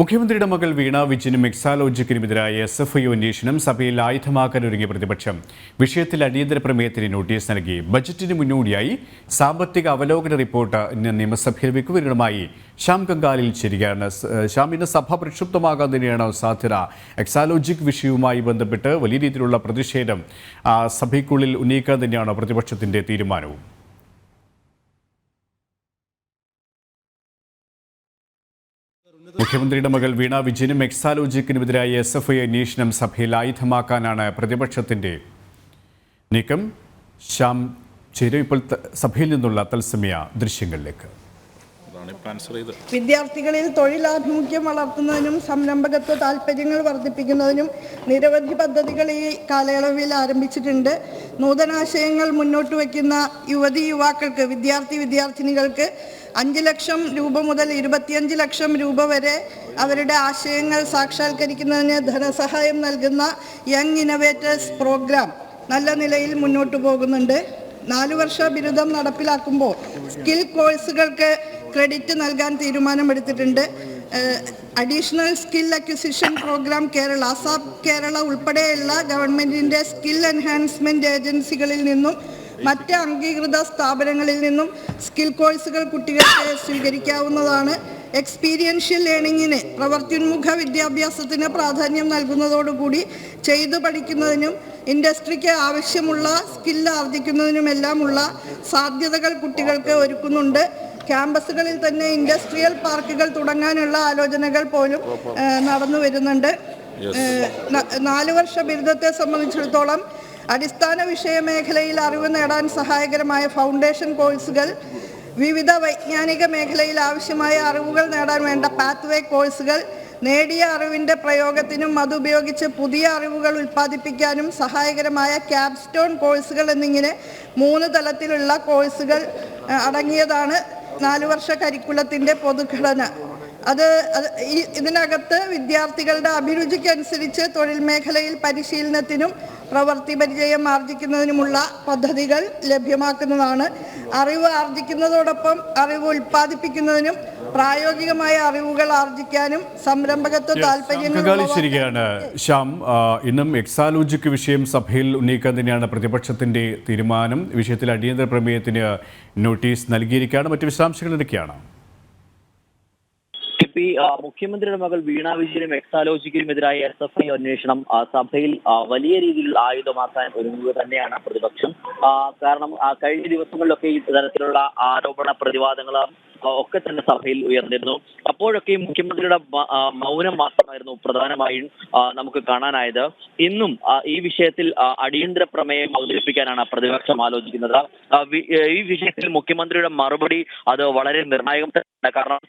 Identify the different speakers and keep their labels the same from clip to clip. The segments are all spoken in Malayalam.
Speaker 1: മുഖ്യമന്ത്രിയുടെ മകൾ വീണ വിജിനും എക്സാലോജിക്കിനുമെതിരായ എസ് എഫ് ഐ അന്വേഷണം സഭയിൽ ആയുധമാക്കാൻ ഒരുങ്ങിയ പ്രതിപക്ഷം വിഷയത്തിൽ അടിയന്തര പ്രമേയത്തിന് നോട്ടീസ് നൽകി. ബജറ്റിന് മുന്നോടിയായി സാമ്പത്തിക അവലോകന റിപ്പോർട്ട് ഇന്ന് നിയമസഭയിൽ വെക്കുവരുമായി ശ്യാം ഗംഗാലിൽ ചേരുകയാണ്. സ്- ശ്യാം ഇന്ന് സഭ പ്രക്ഷുബ്ധമാകാതിനെയാണ് സാധ്യത. എക്സാലോജിക് വിഷയവുമായി ബന്ധപ്പെട്ട് വലിയ രീതിയിലുള്ള പ്രതിഷേധം സഭയ്ക്കുള്ളിൽ ഉന്നയിക്കാൻ തന്നെയാണ് പ്രതിപക്ഷത്തിന്റെ തീരുമാനവും. മുഖ്യമന്ത്രിയുടെ മകൾ വീണ വിജയനും എക്സാലോജിക്കിനുമെതിരായ എസ് എഫ് ഐ അന്വേഷണം സഭയിൽ ആയുധമാക്കാനാണ് പ്രതിപക്ഷത്തിന്റെ നീക്കം. ശ്യാം ചേരും ഇപ്പോൾ സഭയിൽ നിന്നുള്ള തത്സമയ ദൃശ്യങ്ങളിലേക്ക്.
Speaker 2: വിദ്യാർത്ഥികളിൽ തൊഴിലാഭിമുഖ്യം വളർത്തുന്നതിനും സംരംഭകത്വ താൽപ്പര്യങ്ങൾ വർദ്ധിപ്പിക്കുന്നതിനും നിരവധി പദ്ധതികൾ ഈ കാലയളവിൽ ആരംഭിച്ചിട്ടുണ്ട്. നൂതനാശയങ്ങൾ മുന്നോട്ട് വയ്ക്കുന്ന യുവതി യുവാക്കൾക്ക് വിദ്യാർത്ഥി വിദ്യാർത്ഥിനികൾക്ക് അഞ്ച് ലക്ഷം രൂപ മുതൽ ഇരുപത്തിയഞ്ച് ലക്ഷം രൂപ വരെ അവരുടെ ആശയങ്ങൾ സാക്ഷാത്കരിക്കുന്നതിന് ധനസഹായം നൽകുന്ന യങ് ഇന്നവേറ്റേഴ്സ് പ്രോഗ്രാം നല്ല നിലയിൽ മുന്നോട്ട് പോകുന്നുണ്ട്. നാലു വർഷ ബിരുദം നടപ്പിലാക്കുമ്പോൾ സ്കിൽ കോഴ്സുകൾക്ക് ക്രെഡിറ്റ് നൽകാൻ തീരുമാനമെടുത്തിട്ടുണ്ട്. Additional skill acquisition programme Kerala ASAP Kerala ഉൾപ്പെടെയുള്ള ഗവൺമെന്റിന്റെ സ്കിൽ എൻഹാൻസ്മെന്റ് ഏജൻസികളിൽ നിന്നും മറ്റ് അംഗീകൃത സ്ഥാപനങ്ങളിൽ നിന്നും സ്കിൽ കോഴ്സുകൾ കുട്ടികൾക്ക് സ്വീകരിക്കാവുന്നതാണ്. എക്സ്പീരിയൻഷ്യൽ ലേണിങ്ങിന് പ്രവർത്തിന്മുഖ വിദ്യാഭ്യാസത്തിന് പ്രാധാന്യം നൽകുന്നതോടുകൂടി ചെയ്തു പഠിക്കുന്നതിനും ഇൻഡസ്ട്രിക്ക് ആവശ്യമുള്ള സ്കില്ല് ആർജിക്കുന്നതിനുമെല്ലാമുള്ള സാധ്യതകൾ കുട്ടികൾക്ക് ഒരുക്കുന്നുണ്ട്. ക്യാമ്പസുകളിൽ തന്നെ ഇൻഡസ്ട്രിയൽ പാർക്കുകൾ തുടങ്ങാനുള്ള ആലോചനകൾ പോലും നടന്നു വരുന്നുണ്ട്. നാലു വർഷ ബിരുദത്തെ സംബന്ധിച്ചിടത്തോളം അടിസ്ഥാന വിഷയ മേഖലയിൽ അറിവ് നേടാൻ സഹായകരമായ ഫൗണ്ടേഷൻ കോഴ്സുകൾ വിവിധ വൈജ്ഞാനിക മേഖലയിൽ ആവശ്യമായ അറിവുകൾ നേടാൻ വേണ്ട പാത്വേ കോഴ്സുകൾ നേടിയ അറിവിന്റെ പ്രയോഗത്തിനും അതുപയോഗിച്ച് പുതിയ അറിവുകൾ ഉൽപ്പാദിപ്പിക്കാനും സഹായകരമായ ക്യാപ്സ്റ്റോൺ കോഴ്സുകൾ എന്നിങ്ങനെ മൂന്ന് തലത്തിലുള്ള കോഴ്സുകൾ അടങ്ങിയതാണ്. നാലു വർഷ കരിക്കുലത്തിന്റെ പൊതുഘടന. അത് ഇതിനകത്ത് വിദ്യാർത്ഥികളുടെ അഭിരുചിക്കനുസരിച്ച് തൊഴിൽ മേഖലയിൽ പരിശീലനത്തിനും പ്രവൃത്തി പരിചയം ആർജിക്കുന്നതിനുമുള്ള പദ്ധതികൾ ലഭ്യമാക്കുന്നതാണ്. അറിവ് ആർജിക്കുന്നതോടൊപ്പം അറിവ് ഉൽപ്പാദിപ്പിക്കുന്നതിനും പ്രായോഗികമായ അറിവുകൾ ആർജിക്കാനും സംരംഭകത്വ
Speaker 1: കങ്കാളിച്ചിരിക്കുകയാണ് ശ്യാം ഇന്നും എക്സാലോജിക്ക് വിഷയം സഭയിൽ ഉന്നയിക്കാൻ തന്നെയാണ് പ്രതിപക്ഷത്തിന്റെ തീരുമാനം. വിഷയത്തിൽ അടിയന്തര പ്രമേയത്തിന് നോട്ടീസ് നൽകിയിരിക്കുകയാണ്. മറ്റു വിശദാംശങ്ങൾ എന്തൊക്കെയാണ്?
Speaker 3: പി മുഖ്യമന്ത്രിയുടെ മകൾ വീണ വിജയനും എക്സാലോജിക്കലുമെതിരായ എസ് എഫ് ഐ അന്വേഷണം സഭയിൽ വലിയ രീതിയിൽ ആയുധമാക്കാൻ ഒരുങ്ങുക തന്നെയാണ് പ്രതിപക്ഷം. കാരണം കഴിഞ്ഞ ദിവസങ്ങളിലൊക്കെ ഈ തരത്തിലുള്ള ആരോപണ പ്രതിവാദങ്ങൾ ഒക്കെ തന്നെ സഭയിൽ ഉയർന്നിരുന്നു. അപ്പോഴൊക്കെ മുഖ്യമന്ത്രിയുടെ മൗനം മാത്രമായിരുന്നു പ്രധാനമായും നമുക്ക് കാണാനായത്. ഇന്നും ഈ വിഷയത്തിൽ അടിയന്തര പ്രമേയം അവതരിപ്പിക്കാനാണ് പ്രതിപക്ഷം ആലോചിക്കുന്നത്. ഈ വിഷയത്തിൽ മുഖ്യമന്ത്രിയുടെ മറുപടി അത് വളരെ നിർണായകം തന്നെയാണ്. കാരണം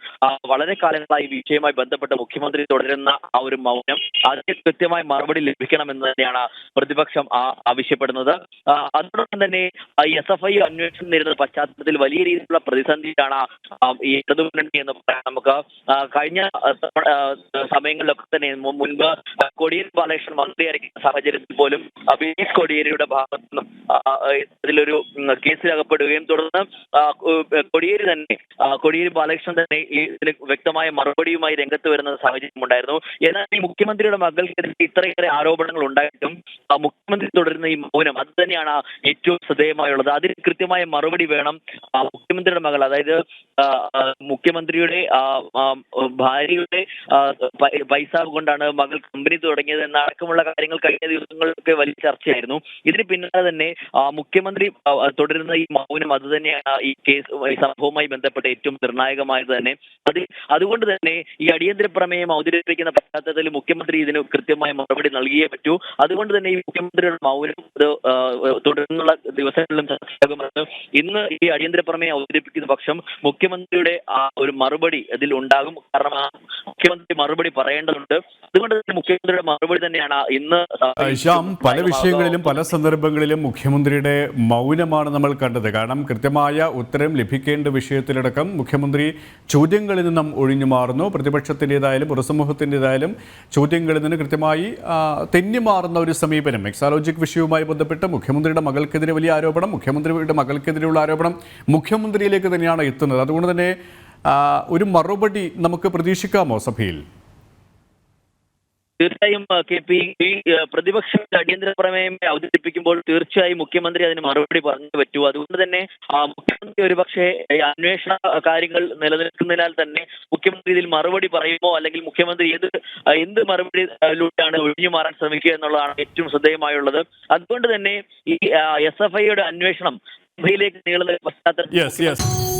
Speaker 3: വളരെ കാലങ്ങളായി ഈ വിഷയവുമായി ബന്ധപ്പെട്ട് മുഖ്യമന്ത്രി തുടരുന്ന ആ ഒരു മൗനം അതിന് കൃത്യമായ മറുപടി ലഭിക്കണമെന്ന് തന്നെയാണ് പ്രതിപക്ഷം ആവശ്യപ്പെടുന്നത്. അതോടൊപ്പം തന്നെ എസ് എഫ് ഐ അന്വേഷണം നേരിടുന്ന പശ്ചാത്തലത്തിൽ വലിയ രീതിയിലുള്ള പ്രതിസന്ധിയാണ് ഈ എന്ന് പറയാം. നമുക്ക് കഴിഞ്ഞ സമയങ്ങളിലൊക്കെ തന്നെ മുൻപ് കോടിയേരി ബാലകൃഷ്ണൻ മന്ത്രിയായിരിക്കുന്ന സാഹചര്യത്തിൽ പോലും വിനീത് കോടിയേരിയുടെ ഭാഗത്തു നിന്നും ഇതിലൊരു കേസിലകപ്പെടുകയും തുടർന്ന് കോടിയേരി തന്നെ കോടിയേരി ബാലകൃഷ്ണൻ തന്നെ ഇതിന് വ്യക്തമായ മറുപടിയുമായി രംഗത്ത് വരുന്ന സാഹചര്യം ഉണ്ടായിരുന്നു. എന്നാൽ ഈ മുഖ്യമന്ത്രിയുടെ മകൾക്കെതിരെ ഇത്രയേറെ ആരോപണങ്ങൾ ഉണ്ടായിട്ടും മുഖ്യമന്ത്രി തുടരുന്ന ഈ മൗനം അത് തന്നെയാണ് ഏറ്റവും ശ്രദ്ധേയമായുള്ളത്. അതിന് കൃത്യമായ മറുപടി വേണം മുഖ്യമന്ത്രിയുടെ മകൾ. അതായത് മുഖ്യമന്ത്രിയുടെ ഭാര്യയുടെ പൈസ കൊണ്ടാണ് മകൾ കമ്പനി തുടങ്ങിയത് എന്നടക്കമുള്ള കാര്യങ്ങൾ കഴിഞ്ഞ ദിവസങ്ങളിലൊക്കെ വലിയ ചർച്ചയായിരുന്നു. ഇതിന് പിന്നാലെ തന്നെ മുഖ്യമന്ത്രി തുടരുന്ന ഈ മൗനം അത് തന്നെയാണ് ഈ കേസ് ഈ സംഭവവുമായി ബന്ധപ്പെട്ട് ഏറ്റവും നിർണായകമായത് തന്നെ. അത് അതുകൊണ്ട് തന്നെ ഈ അടിയന്തര പ്രമേയം അവതരിപ്പിക്കുന്ന പശ്ചാത്തലത്തിൽ മുഖ്യമന്ത്രി ഇതിന് കൃത്യമായ മറുപടി നൽകിയേ പറ്റൂ. അതുകൊണ്ട് തന്നെ ഈ മുഖ്യമന്ത്രിയുടെ മൗനം തുടർന്നുള്ള ദിവസങ്ങളിലും ചർച്ചയാകുമെന്ന് ഇന്ന് ഈ അടിയന്തര പ്രമേയം അവതരിപ്പിക്കുന്ന പക്ഷം മുഖ്യമന്ത്രിയുടെ ആ ഒരു മറുപടി അതിൽ ഉണ്ടാകും കാരണം ആ മുഖ്യമന്ത്രി മറുപടി പറയേണ്ടതുണ്ട്. അതുകൊണ്ട് തന്നെ മുഖ്യമന്ത്രിയുടെ മറുപടി തന്നെയാണ് ഇന്ന്
Speaker 1: ശ്യാം പല വിഷയങ്ങളിലും പല സന്ദർഭങ്ങളിലും മുഖ്യമന്ത്രിയുടെ മൗനമാണ് നമ്മൾ കണ്ടത്. കാരണം കൃത്യമായ ഉത്തരം ലഭിക്കേണ്ട വിഷയത്തിലടക്കം മുഖ്യമന്ത്രി ചോദ്യങ്ങളിൽ നിന്നും ഒഴിഞ്ഞു മാറുന്നു. പ്രതിപക്ഷത്തിന്റെതായാലും പൊതുസമൂഹത്തിന്റെതായാലും ചോദ്യങ്ങളിൽ നിന്ന് കൃത്യമായി തെന്നി മാറുന്ന ഒരു സമീപനം. എക്സാലോജിക് വിഷയവുമായി ബന്ധപ്പെട്ട് മുഖ്യമന്ത്രിയുടെ മകൾക്കെതിരെ വലിയ ആരോപണം മുഖ്യമന്ത്രിയുടെ മകൾക്കെതിരെയുള്ള ആരോപണം മുഖ്യമന്ത്രിയിലേക്ക് തന്നെയാണ് എത്തുന്നത്. അതുകൊണ്ട് തന്നെ ഒരു മറുപടി നമുക്ക് പ്രതീക്ഷിക്കാമോ സഭയിൽ?
Speaker 3: തീർച്ചയായും കെ പി ഈ പ്രതിപക്ഷ അടിയന്തര പ്രമേയം അവതരിപ്പിക്കുമ്പോൾ തീർച്ചയായും മുഖ്യമന്ത്രി അതിന് മറുപടി പറഞ്ഞു പറ്റൂ. അതുകൊണ്ട് തന്നെ മുഖ്യമന്ത്രി ഒരുപക്ഷെ അന്വേഷണ കാര്യങ്ങൾ നിലനിൽക്കുന്നതിനാൽ തന്നെ മുഖ്യമന്ത്രി ഇതിൽ മറുപടി പറയുമോ? അല്ലെങ്കിൽ മുഖ്യമന്ത്രി ഏത് എന്ത് മറുപടിയിലൂടെയാണ് ഒഴിഞ്ഞു മാറാൻ ശ്രമിക്കുക എന്നുള്ളതാണ് ഏറ്റവും ശ്രദ്ധേയമായുള്ളത്. അതുകൊണ്ട് തന്നെ ഈ എസ് എഫ് ഐയുടെ അന്വേഷണം സഭയിലേക്ക് നീളുന്ന
Speaker 1: യെസ്